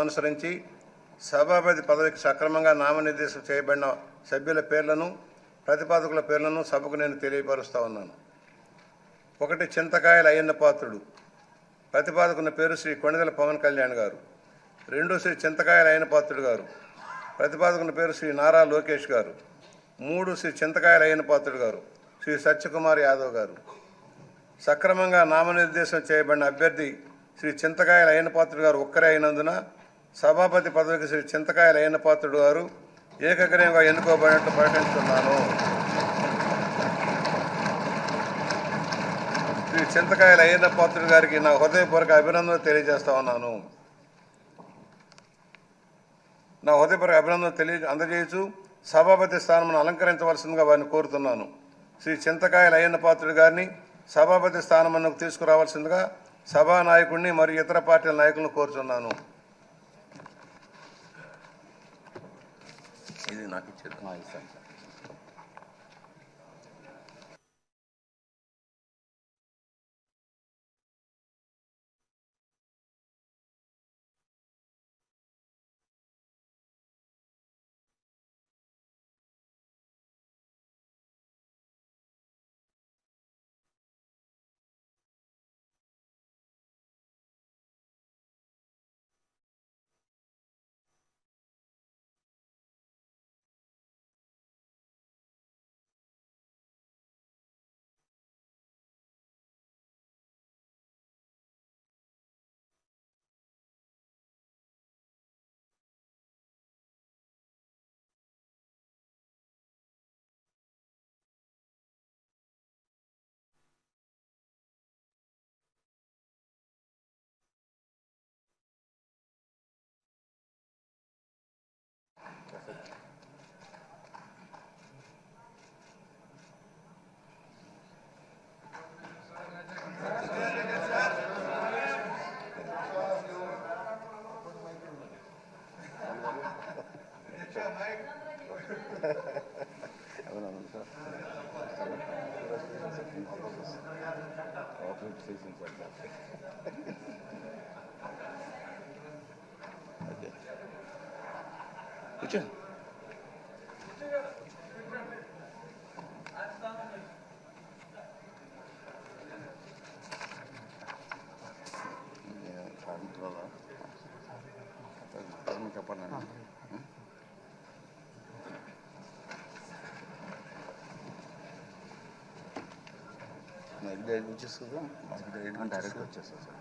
అనుసరించి సభాపతి పదవికి సక్రమంగా నామనిర్దేశం చేయబడిన సభ్యుల పేర్లను ప్రతిపాదకుల పేర్లను సభకు నేను తెలియపరుస్తూ ఉన్నాను. ఒకటి చింతకాయల అయ్యన్న పాత్రుడు. ప్రతిపాదకున్న పేరు శ్రీ కొణిదల పవన్ కళ్యాణ్ గారు. రెండు శ్రీ చింతకాయల అయ్యన పాత్రుడు గారు. ప్రతిపాదకున్న పేరు శ్రీ నారా లోకేష్ గారు. మూడు శ్రీ చింతకాయల అయ్యన పాత్రుడు గారు శ్రీ సత్యకుమార్ యాదవ్ గారు. సక్రమంగా నామనిర్దేశం చేయబడిన అభ్యర్థి శ్రీ చింతకాయల అయ్యన పాత్రుడు గారు ఒక్కరే అయినందున సభాపతి పదవికి శ్రీ చింతకాయల అయ్యన్న పాత్రుడు గారు ఏకగ్రీవంగా ఎన్నుకోబడినట్లు ప్రకటిస్తున్నాను. శ్రీ చింతకాయల అయ్యన్న పాత్రుడు గారికి నా హృదయపూర్వక అభినందనలు తెలియజేస్తా ఉన్నాను. నా హృదయపూర్వక అభినందనలు తెలియ అందజేయచ్చు. సభాపతి స్థానమును అలంకరించవలసిందిగా వారిని కోరుతున్నాను. శ్రీ చింతకాయల అయ్యన్న పాత్రుడు గారిని సభాపతి స్థానమునకు తీసుకురావాల్సిందిగా సభా నాయకుడిని మరియు ఇతర పార్టీల నాయకులను కోరుతున్నాను ఇది నాకు Ya, kan dua lah. Tapi kapan nanti? చెప్పండి డైరెక్ట్ వచ్చేస్తుందా డైరెక్ట్ వచ్చేస్తా సార్.